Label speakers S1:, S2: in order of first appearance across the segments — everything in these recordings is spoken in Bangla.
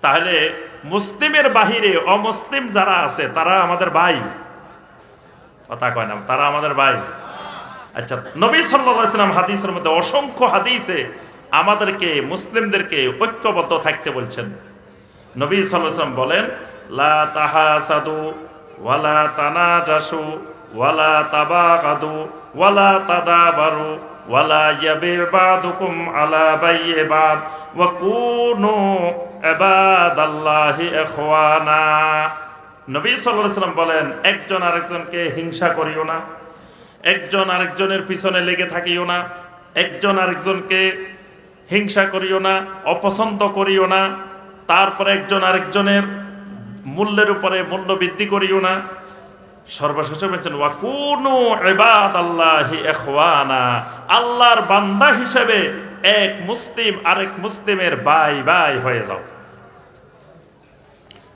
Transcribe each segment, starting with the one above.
S1: তাহলে মুসলিমের বাহিরে অমুসলিম যারা আছে, তারা আমাদের ভাই। কথা কয় না, তারা আমাদের ভাই। আচ্ছা নবী সাল্লাম হাদিসের মধ্যে অসংখ্য হাদিসে আমাদেরকে, মুসলিমদেরকে ঐক্যবদ্ধ থাকতে বলছেন। নবী সাল্লাম বলেন, লা তাহাসাদু ওয়ালা তানাজাসু ওয়ালা ওয়ালা তাদাবারু ওয়ালা ইয়াবি আলা বাইয়ে ইবাদাল্লাহি ইখওয়ানা। নবী সাল্লাম বলেন, একজন আরেকজনকে হিংসা করিও না। একজন আরেকজনের পিছনে লেগে থাকিও না। একজন আরেকজনকে হিংসা করিও না, অপছন্দ করিও না। তারপরে একজন আরেকজনের মূল্যের উপরে মূল্য বৃদ্ধি করিও না। সর্বশেষে বলছেন, ওয়াকুনু ইবাদ আল্লাহি ইখওয়ানা। আল্লাহর বান্দা হিসেবে এক মুসলিম আরেক মুসলিমের ভাই ভাই হয়ে যাও।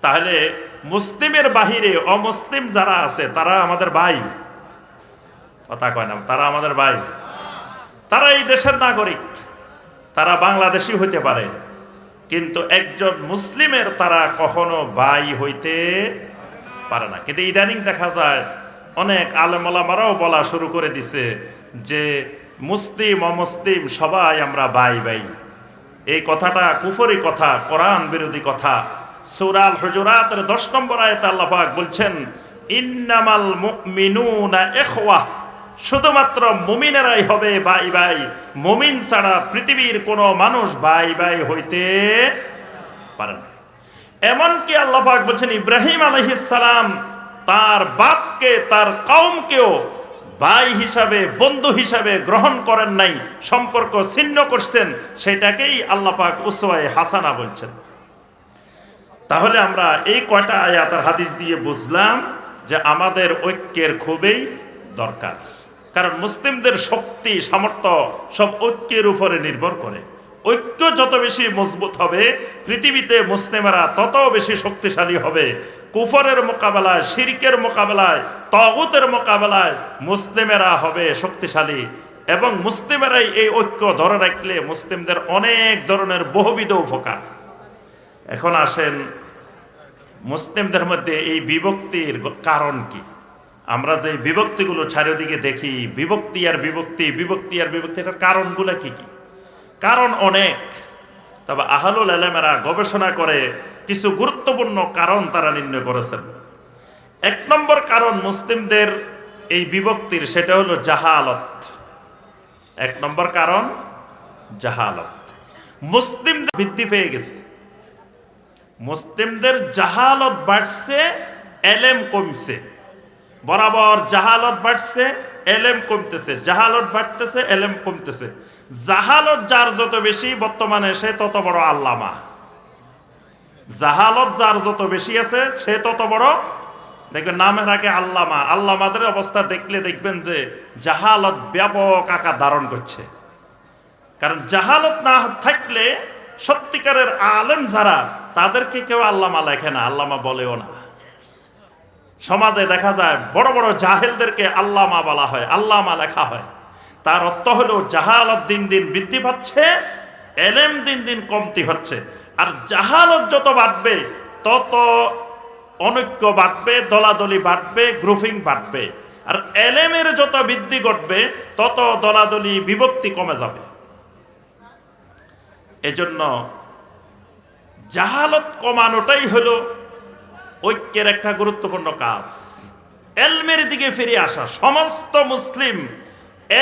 S1: তাহলে মুসলিমের বাহিরে অমুসলিম যারা আছে, তারা আমাদের ভাই কথা কয় না, তারা আমাদের ভাই তারা এই দেশের নাগরিক, তারা বাংলাদেশি হইতে পারে। কিন্তু একজন মুসলিমের তারা কখনো ভাই হইতে পারে না। কিন্তু ইদানিং দেখা যায়, অনেক আলেমলামারাও বলা শুরু করে দিছে যে মুসলিম, অমুসলিম, সবাই আমরা বাই বাই এই কথাটা কুফরি কথা, কোরআন বিরোধী কথা। সূরাল হুজুরাতের দশ নম্বর আয়তে আল্লাহ পাক বলছেন, ইন্নামাল ইখওয়া। শুধুমাত্র মুমিনেরাই হবে বাই বাই মুমিন ছাড়া পৃথিবীর কোনো মানুষ বাই বাই হইতে পারে না। এমনকি আল্লাহাক বলছেন, ইব্রাহিম আলাইহিস সালাম তার বাপকে, তার কওমকেও ভাই হিসাবে, বন্ধু হিসাবে গ্রহণ করেন নাই, সম্পর্ক ছিন্ন করছেন, সেটাকেই আল্লাহ পাক উসওয়ায়ে হাসানা বলছেন। তাহলে আমরা এই কয়টা আয়াত আর হাদিস দিয়ে বুঝলাম যে আমাদের ঐক্যের খুবই দরকার। কারণ মুসলিমদের শক্তি, সামর্থ্য সব ঐক্যের উপরে নির্ভর করে। ঐক্য যত বেশি মজবুত হবে, পৃথিবীতে মুসলিমেরা তত বেশি শক্তিশালী হবে। কুফরের মোকাবেলায়, শিরিকের মোকাবেলায়, তগুতের মোকাবেলায় মুসলিমেরা হবে শক্তিশালী এবং মুসলিমেরাই এই ঐক্য ধরে রাখলে মুসলিমদের অনেক ধরনের বহুবিধ উপকার। এখন আসেন, মুসলিমদের মধ্যে এই বিভক্তির কারণ কি? আমরা যে বিভক্তিগুলো চারিদিকে দেখি, বিভক্তি আর বিভক্তি বিভক্তি আর বিভক্তি, এটার কারণগুলো কী কি? কারণ অনেক। তবে আহলুল আলেমেরা গবেষণা করে কিছু গুরুত্বপূর্ণ কারণ তারা নির্ণয় করেছেন। এক নম্বর কারণ মুসলিমদের এই বিভক্তির, সেটা হলো জাহালত। এক নম্বর কারণ জাহালত। মুসলিমদের বৃদ্ধি পেয়ে গেছে। মুসলিমদের জাহালত বাড়ছে, এলেম কমছে। বরাবর জাহালত বাড়ছে এলেম কমতেছে, জাহালত বাড়তেছে, এলেম কমতেছে। জাহালত যার যত বেশি, বর্তমানে সে তত বড় আল্লামা। জাহালত যার যত বেশি আছে, সে তত বড়, দেখবেন নামের আগে আল্লামা। আল্লামাদের অবস্থা দেখলে দেখবেন যে জাহালত ব্যাপক আকার ধারণ করছে। কারণ জাহালত না থাকলে সত্যিকারের আলেম যারা, তাদেরকে কেউ আল্লামা লেখে না, আল্লামা বলেও না। সমাজে দেখা যায় বড় বড় জাহেলদেরকে আল্লামা বলা হয়, আল্লামা লেখা হয়। তার অর্থ হলো জাহালত দিন দিন বৃদ্ধি পাচ্ছে, এলেম দিন দিন কমতি হচ্ছে। আর জাহালত যত বাড়বে, তত অনৈক্য বাড়বে, দলাদলি বাড়বে গ্রুপিং বাড়বে। আর এলেমের যত বৃদ্ধি ঘটবে, তত দলাদলি বিভক্তি কমে যাবে। এজন্য জাহালত কমানোটাই হলো ঐক্যের একটা গুরুত্বপূর্ণ কাজ। এলমের দিকে ফিরে আসা সমস্ত মুসলিম,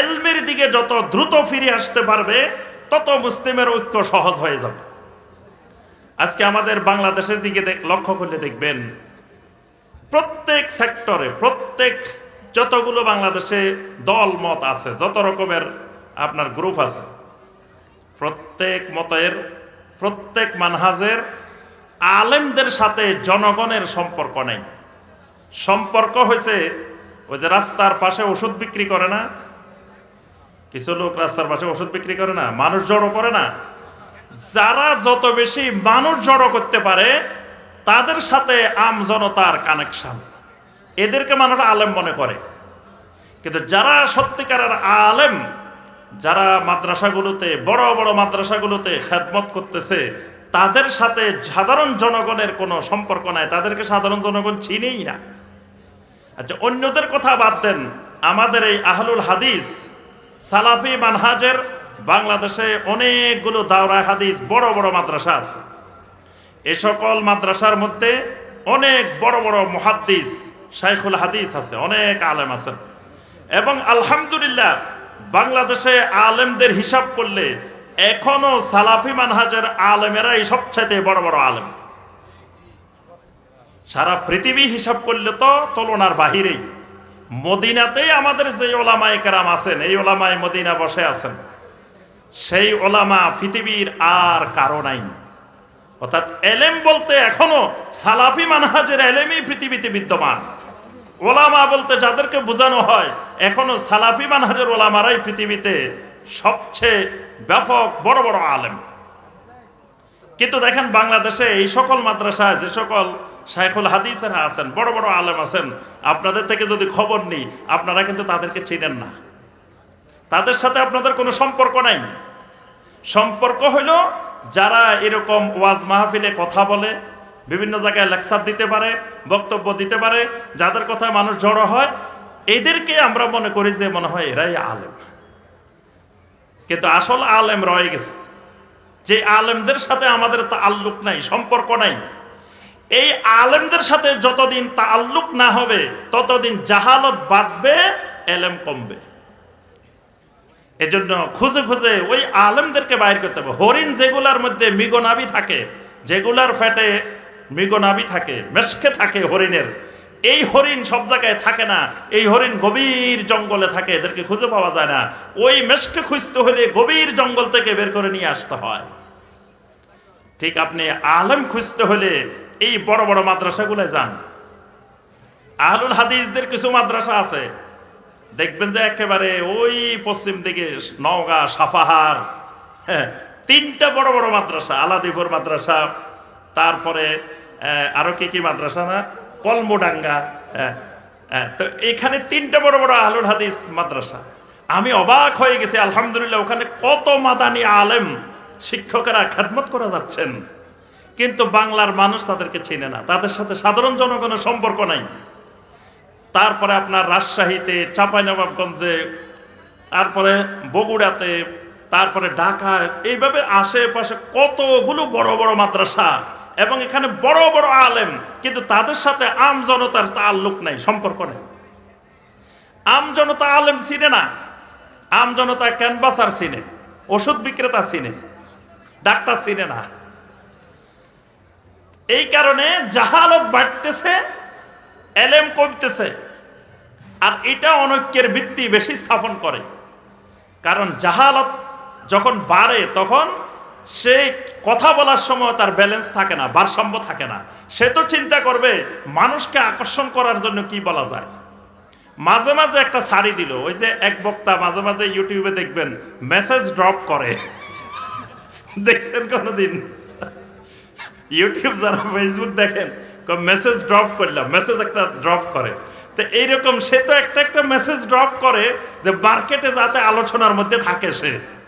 S1: এলমের দিকে যত দ্রুত ফিরে আসতে পারবে, তত মুসলিমের ঐক্য সহজ হয়ে যাবে। আজকে আমাদের বাংলাদেশের দিকে লক্ষ্য করলে দেখবেন, প্রত্যেক সেক্টরে, প্রত্যেক যতগুলো বাংলাদেশে দল, মত আছে, যত রকমের আপনার গ্রুপ আছে, প্রত্যেক মতের, প্রত্যেক মানহাজের আলেমদের সাথে জনগণের সম্পর্ক নেই। সম্পর্ক হয়েছে ওই যে রাস্তার পাশে ওষুধ বিক্রি করে না। কিছু লোক রাস্তার পাশে ওষুধ বিক্রি করে না, মানুষ জড়ো করে না। যারা যত বেশি মানুষ জড়ো করতে পারে, তাদের সাথে আম জনতার কানেকশন এদেরকে মানুষ আলেম মনে করে। কিন্তু যারা সত্যিকারের আলেম, যারা মাদ্রাসাগুলোতে, বড় বড় মাদ্রাসাগুলোতে খেদমত করতেছে তাদের সাথে সাধারণ জনগণের কোনো সম্পর্ক নাই। তাদেরকে সাধারণ জনগণ চিনেই না। আচ্ছা অন্যদের কথা বাদ দেন। আমাদের এই আহলুল হাদিস, সালাফি মানহাজের বাংলাদেশে অনেকগুলো দাওরা হাদিস, বড় বড় মাদ্রাসা আছে। এ সকল মাদ্রাসার মধ্যে অনেক বড় বড় মুহাদ্দিস, শাইখুল হাদিস আছে, অনেক আলেম আছেন। এবং আলহামদুলিল্লাহ, বাংলাদেশে আলেমদের হিসাব করলে এখনও সালাফি মানহাজের আলেমেরাই সবচাইতে বড় বড় আলেম। সারা পৃথিবী হিসাব করলে তো তুলনার বাহিরেই। মদিনাতেই আমাদের যে ওলামায় কেরাম আছেন, এই ওলামায় মদিনা বসে আছেন, সেই ওলামা পৃথিবীর আর কারও নাই। অর্থাৎ এলেম বলতে এখনও সালাফি মানহাজের এলেমই পৃথিবীতে বিদ্যমান। ওলামা বলতে যাদেরকে বোঝানো হয়, এখনও সালাফি মানহাজের ওলামারাই পৃথিবীতে সবচেয়ে ব্যাপক, বড় বড় আলেম। কিন্তু দেখেন বাংলাদেশে এই সকল মাদ্রাসায় যে সকল শাইখুল হাদিসেরা আছেন, বড় বড় আলেম আছেন, আপনাদের থেকে যদি খবর নিই, আপনারা কিন্তু তাদেরকে চিনেন না। তাদের সাথে আপনাদের কোনো সম্পর্ক নাই। সম্পর্ক হইল যারা এরকম ওয়াজ মাহফিলে কথা বলে, বিভিন্ন জায়গায় লেকচার দিতে পারে, বক্তব্য দিতে পারে, যাদের কথায় মানুষ জড়ো হয়, এদেরকে আমরা মনে করি যে মনে হয় এরাই আলেম। কিন্তু আসল আলেম রয়ে গেছে। যে আলেমদের সাথে আমাদের তাল্লুক নাই, সম্পর্ক নাই। এই আলেমদের সাথে যতদিন তাল্লুক না হবে, ততদিন জাহালত বাড়বে, এলেম কমবে। এজন্য খুঁজে খুঁজে ওই আলেমদেরকে বাইর করতে হবে। হরিণ যেগুলার মধ্যে মৃগনাভি থাকে, যেগুলার ফ্যাটে মৃগনাভি থাকে, মেশকে থাকে হরিণের এই হরিণ সব জায়গায় থাকে না এই হরিণ গভীর জঙ্গলে থাকে এদেরকে খুঁজে পাওয়া যায় না। ওই মেশকে খুঁজতে হলে গভীর জঙ্গল থেকে বের করে নিয়ে আসতে হয়। ঠিক আপনি আলেম খুঁজতে হলে এই বড় বড় মাদ্রাসাগুলোয় যান। আহলুল হাদিসদের কিছু মাদ্রাসা আছে। দেখবেন যে একেবারে ওই পশ্চিম দিকে নওগাঁ সাফাহার হ্যাঁ তিনটা বড় বড় মাদ্রাসা আলাদিপুর মাদ্রাসা তারপরে আহ, আরও কি কি মাদ্রাসা না? কলমোডাঙ্গা হ্যাঁ হ্যাঁ, তো এখানে তিনটা বড় বড় আহলুল হাদিস মাদ্রাসা। আমি অবাক হয়ে গেছি আলহামদুলিল্লাহ ওখানে কত মাদানি আলেম শিক্ষকেরা খেদমত করে যাচ্ছেন। কিন্তু বাংলার মানুষ তাদেরকে চেনে না। তাদের সাথে সাধারণ জনগণের সম্পর্ক নাই। তারপরে আপনার রাজশাহীতে চাঁপাইনবাবগঞ্জে তারপরে বগুড়াতে তারপরে ঢাকা এইভাবে আশেপাশে কতগুলো বড় বড় মাদ্রাসা এবং এখানে বড় বড় আলেম, কিন্তু তাদের সাথে আম জনতার তাল্লুক নাই, সম্পর্ক নেই। আম জনতা আলেম চিনে না, আম জনতা ক্যানভাসার চিনে, ওষুধ বিক্রেতা চিনে, ডাক্তার চিনে না। এই কারণে জাহালত বাড়তেছে, এলেম কমতেছে, আর এটা অনৈক্যের ভিত্তি বেশি স্থাপন করে। কারণ জাহালত যখন বাড়ে, তখন সে কথা বলার সময় তার ব্যালেন্স থাকে না, ভারসাম্য থাকে না। সে তো চিন্তা করবে, মানুষকে আকর্ষণ করার জন্য কি বলা যায়? মাঝে মাঝে একটা শাড়ি দিল, ওই যে এক বক্তা মাঝে মাঝে ইউটিউবে দেখবেন মেসেজ ড্রপ করে। দেখছেন কোনোদিন? ইউটিউব যারা ফেসবুক দেখেন মেসেজ ড্রপ করলাম মেসেজ একটা ড্রপ করে। তো এইরকম সে তো একটা একটা মেসেজ ড্রপ করে যে মার্কেটে যাতে আলোচনার মধ্যে থাকে সে।